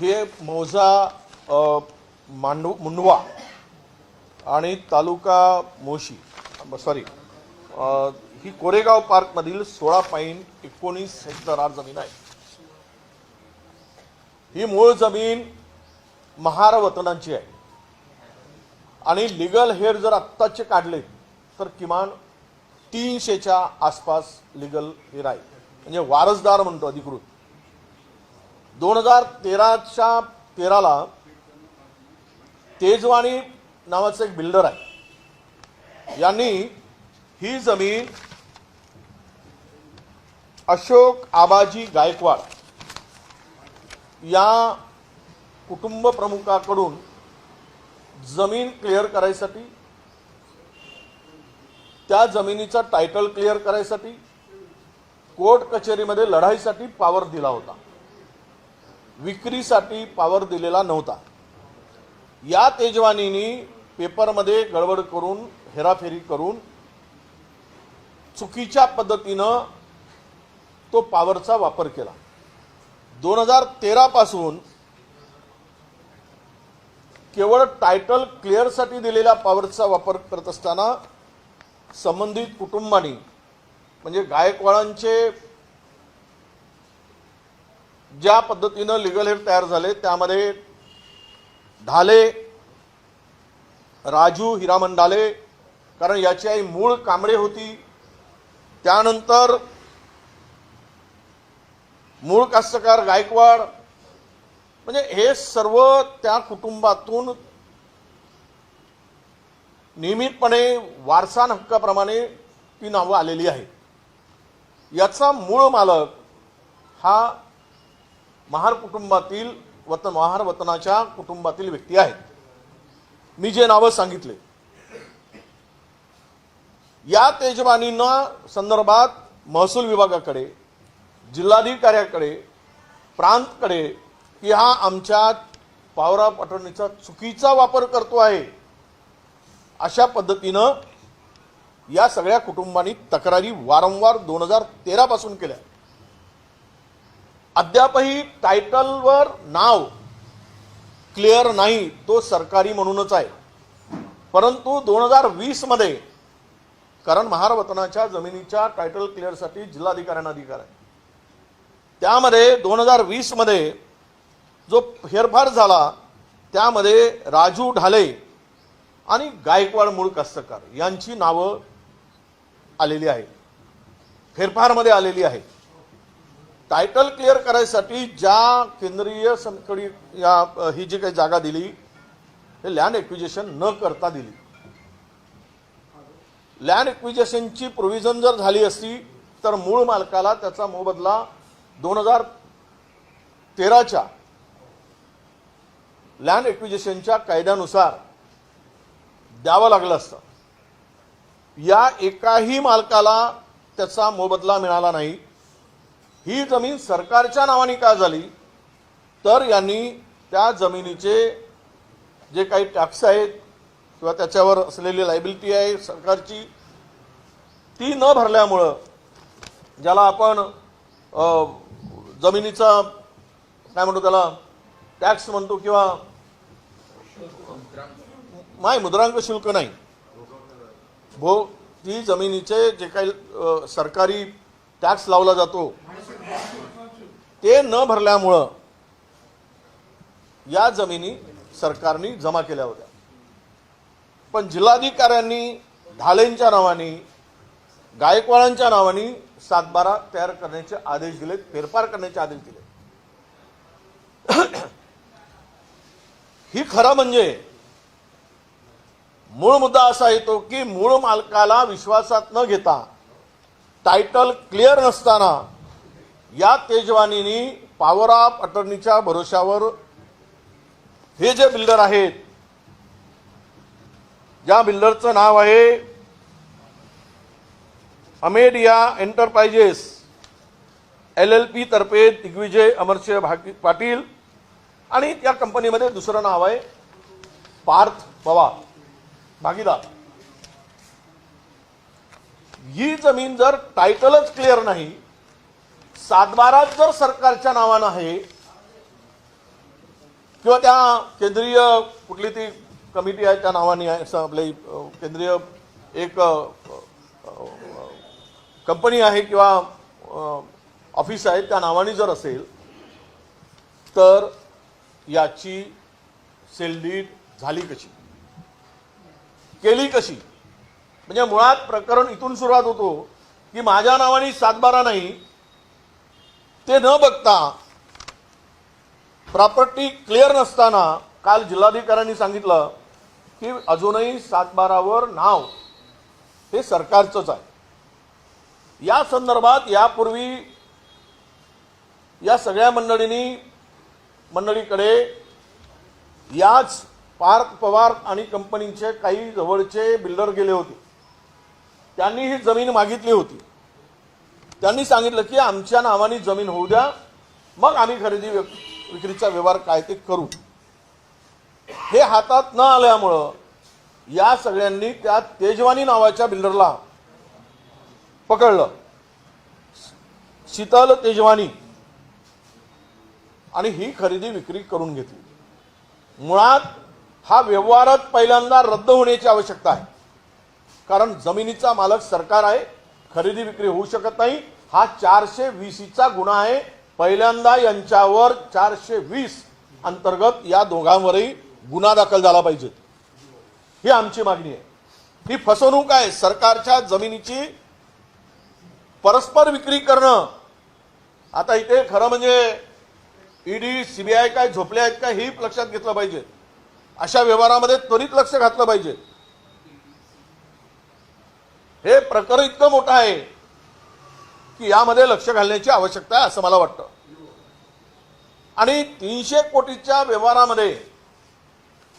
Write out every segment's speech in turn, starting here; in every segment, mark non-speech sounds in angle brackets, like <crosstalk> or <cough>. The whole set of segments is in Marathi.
हे मौजा मांडू मांडव मुंडवा आणि तालुका मोशी सॉरी ही कोरेगाव पार्कमधील सोळा पॉईंट एकोणीस हेक्टर आर जमीन आहे. ही मूळ जमीन महार वतनांची आहे. आणि लिगल हेअर जर आत्ताचे काढले तर किमान तीनशेच्या आसपास लिगल हेअर आहे. म्हणजे वारसदार म्हणतो अधिकृत. दोन हजार तेराच्या तेराला तेजवाणी नावाचं एक बिल्डर आहे. यांनी ही जमीन अशोक आबाजी गायकवाड या कुटुंब प्रमुखाकडून जमीन क्लिअर करायसाठी त्या जमिनीचा टायटल क्लिअर करायसाठी कोर्ट कचेरीमध्ये लढाईसाठी पावर दिला होता. विक्रीसाठी पावर दिलेला नव्हता. या तेजवानीनी पेपरमध्ये गडबड करून हेराफेरी करून चुकीच्या पद्धतीनं तो पावरचा वापर केला. दोन हजार तेरा पासून केवळ टायटल क्लिअरसाठी दिलेल्या पॉवरचा वापर करत असताना संबंधित कुटुंबांनी म्हणजे गायकवाडांचे ज्या पद्धतीनं लिगल हेड तयार झाले त्यामध्ये ढाले राजू हिरामन ढाले कारण याची आई मूळ कांबळे होती. त्यानंतर मूळ कास्तकार गायकवाड. म्हणजे हे सर्व त्या कुटुंबातून नियमितपणे वारसान हक्काप्रमाणे ती नावं आलेली आहेत. याचा मूळ मालक हा महार कुटुंबातील वतन महार वतनाच्या कुटुंबातील व्यक्ती आहेत. मी जे नावं सांगितले या तेजवानींना संदर्भात महसूल विभागाकडे जिल्हाधिकाऱ्याकडे प्रांतकडे की हा आमच्या पावरा पाठवण्याचा चुकीचा वापर करतो आहे अशा पद्धतीनं या सगळ्या कुटुंबांनी तक्रारी वारंवार दोन हजार तेरा पासून केल्या. अद्यापही टायटलवर नाव क्लिअर नाही तो सरकारी म्हणूनच आहे. परंतु दोन हजार वीसमध्ये कारण महारवतनाच्या जमिनीच्या टायटल क्लिअरसाठी जिल्हाधिकाऱ्यांना अधिकार आहे. त्यामध्ये दोन हजार वीसमध्ये जो फेरफार झाला त्यामध्ये राजू ढाले आणि गायकवाड मूळ कस्तकार यांची नावं आलेली आहेत. फेरफारमध्ये आलेली आहेत. टायटल क्लिअर करायसाठी ज्या केंद्रीय संकडी या ही जी काही जागा दिली हे लँड एक्विजेशन न करता दिली. लँड एक्विजेशनची प्रोव्हिजन जर झाली असती तर मूळ मालकाला त्याचा मोबदला दोन हजार तेराच्या लँड एक्विजेशनच्या कायद्यानुसार द्यावं लागलं असतं. या एकाही मालकाला त्याचा मोबदला मिळाला नाही. ही जमीन सरकारच्या नावाने का झाली? तर यांनी त्या जमिनीचे जे काही टॅक्स आहेत किंवा त्याच्यावर असलेली लायबिलिटी आहे सरकारची ती न भरल्यामुळं ज्याला आपण जमिनीचा काय म्हणतो त्याला टॅक्स म्हणतो किंवा नाही मुद्रांक शुल्क नाही. भो ती जमिनीचे जे काही सरकारी टॅक्स लावला जातो. ते न भरल्यामुळं या जमिनी सरकारने जमा केल्या होत्या. पण जिल्हाधिकाऱ्यांनी ढालेंच्या नावाने गायकवाडांच्या नावाने सातबारा तयार करण्याचे आदेश दिलेत फेरफार करण्याचे आदेश दिले <clears throat> ही खरं म्हणजे मूळ मुद्दा असा येतो की मूळ मालकाला विश्वासात न घेता टायटल क्लिअर नसताना या तेजवानीनी पॉवर ऑफ अटर्नीच्या भरोशावर हे जे बिल्डर आहेत ज्या बिल्डरचं नाव आहे Amadea enterprises L L P तर्फे दिग्विजय अमरसिंह भाकी पाटील आणि त्या कंपनीमध्ये दुसरं नाव आहे पार्थ पवार. भागीदार. ही जमीन जर टायटलच क्लिअर नाही सातबाराच जर सरकारच्या नावानं आहे किंवा त्या केंद्रीय कुठली ती कमिटी आहे त्या नावाने आहे असं आपली केंद्रीय एक कंपनी आहे किंवा ऑफिस आहे त्या नावाने जर असेल तर याची सेलडीड झाली कशी? केली कशी? म्हणजे मुळात प्रकरण इथून सुरुवात होतो की माझ्या नावाने सातबारा नाही ते न बघता प्रॉपर्टी क्लिअर नसताना काल जिल्हाधिकाऱ्यांनी सांगितलं की अजूनही सातबारावर नाव हे सरकारचंच आहे. या संदर्भात यापूर्वी या सगळ्या मंडळींनी मंडळीकडे याच पार्थ पवार आणि कंपनीचे काही जवळचे बिल्डर गेले होते. त्यांनी ही जमीन मागितली होती. त्यांनी सांगितलं की आमच्या नावाने जमीन होऊ द्या मग आम्ही खरेदी विक्रीचा व्यवहार काय ते करू. हे हातात न आल्यामुळं या सगळ्यांनी त्या तेजवानी नावाच्या बिल्डरला पकडलं. शीतल तेजवानी आणि ही खरेदी विक्री करून घेतली. मुळात हा व्यवहारच पहिल्यांदा रद्द होण्याची आवश्यकता आहे. कारण जमिनीचा मालक सरकार आहे खरेदी विक्री होऊ शकत नाही. हा चारशे वीसीचा गुन्हा आहे. पहिल्यांदा यांच्यावर चारशे वीस अंतर्गत या दोघांवरही गुन्हा दाखल झाला पाहिजे. ही आमची मागणी आहे. ही फसवणूक आहे. सरकारच्या जमिनीची परस्पर विक्री करणं. आता इथे खरं म्हणजे ईडी सीबीआय काय झोपले आहेत का हे लक्षात घेतलं पाहिजे. अशा व्यवहारामध्ये त्वरित लक्ष घातलं पाहिजे. हे प्रकरण इतकं मोठं आहे की यामध्ये लक्ष घालण्याची आवश्यकता आहे असं मला वाटतं. आणि तीनशे कोटीच्या व्यवहारामध्ये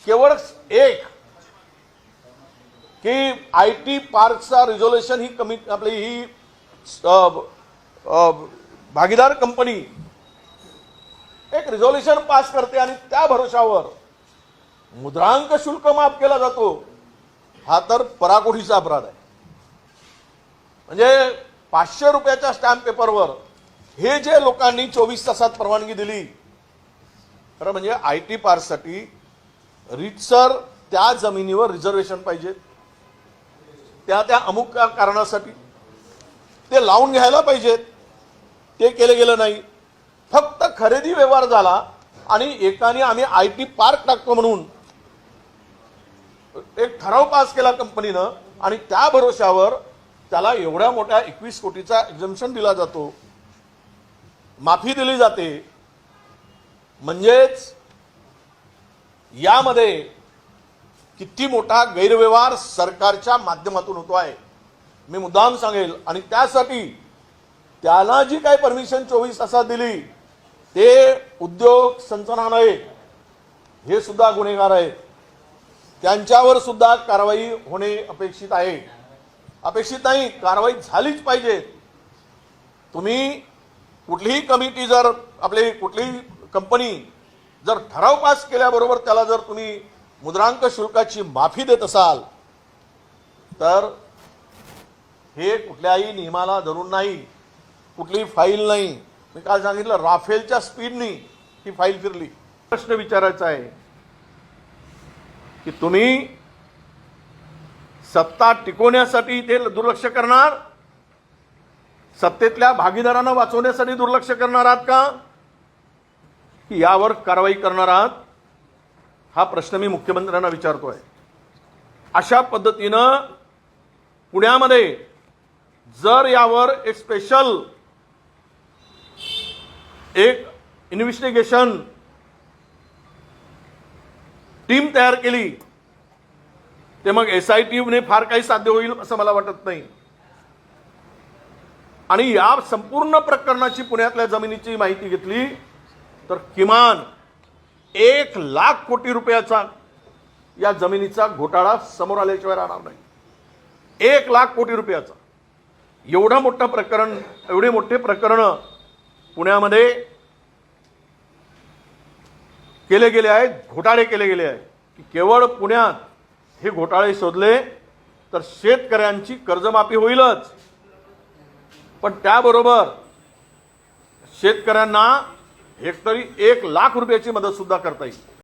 केवळ एक की आय टी पार्कचा रिझोल्युशन ही कमी आपली ही भागीदार कंपनी एक रिझोल्युशन पास करते आणि त्या भरोशावर मुद्रांक शुल्क माफ केला जातो. हा तर पराकोटीचा अपराध आहे. म्हणजे पाचशे रुपयाच्या स्टॅम्प पेपरवर हे जे लोकांनी चोवीस तासात परवानगी दिली खरं म्हणजे आय टी पार्कसाठी रितसर त्या जमिनीवर रिझर्वेशन पाहिजे. त्या त्या अमुक कारणासाठी ते लावून घ्यायला पाहिजेत ते केलं गेलं नाही. फक्त खरेदी व्यवहार झाला आणि एकाने आम्ही आय टी पार्क टाकतो म्हणून एक ठराव पास केला कंपनीनं आणि त्या भरोश्यावर त्याला एवढ्या मोठ्या एकवीस कोटीचा एक्झम्पन दिला जातो. माफी दिली जाते. म्हणजेच यामध्ये किती मोठा गैरव्यवहार सरकारच्या माध्यमातून होतो आहे. मी मुद्दाम सांगेल आणि त्यासाठी त्याला जी काही परमिशन चोवीस तासात दिली ते उद्योग संचनालय हे सुद्धा गुन्हेगार आहेत. त्यांच्यावर सुद्धा कारवाई होणे अपेक्षित आहे. अपेक्षित नाही कारवाई झालीच पाहिजे. तुम्ही कुठलीही कमिटी जर आपली कुठलीही कंपनी जर ठराव पास केल्याबरोबर त्याला जर तुम्ही मुद्रांक शुल्काची माफी देत असाल तर हे कुठल्याही नियमाला धरून नाही कुठलीही फाईल नाही. मी काल सांगितलं राफेलच्या स्पीडनी ही फाईल फिरली. प्रश्न विचारायचा आहे की तुम्ही सत्ता टिकवण्यासाठी ते दुर्लक्ष करणार? सत्तेतल्या भागीदारांना वाचवण्यासाठी दुर्लक्ष करणार आहात का? की यावर कारवाई करणार आहात? हा प्रश्न मी मुख्यमंत्र्यांना विचारतोय. अशा पद्धतीनं पुण्यामध्ये जर यावर एक स्पेशल एक इन्व्हेस्टिगेशन टीम तयार केली ते मग एस आय टीने फार काही साध्य होईल असं मला वाटत नाही. आणि या संपूर्ण प्रकरणाची पुण्यातल्या जमिनीची माहिती घेतली तर किमान एक लाख कोटी रुपयाचा या जमिनीचा घोटाळा समोर आल्याशिवाय राहणार नाही. एक लाख कोटी रुपयाचा. एवढं मोठं प्रकरण एवढे मोठे प्रकरण पुण्यामध्ये केले गेले आहेत घोटाळे केले गेले आहेत. की केवळ पुण्यात हे घोटाळे शोधले तर शेतकऱ्यांची कर्जमाफी होईलच. पण त्याबरोबर शेतकऱ्यांना हेक्टरी एक लाख रुपयाची मदत सुद्धा करता येईल.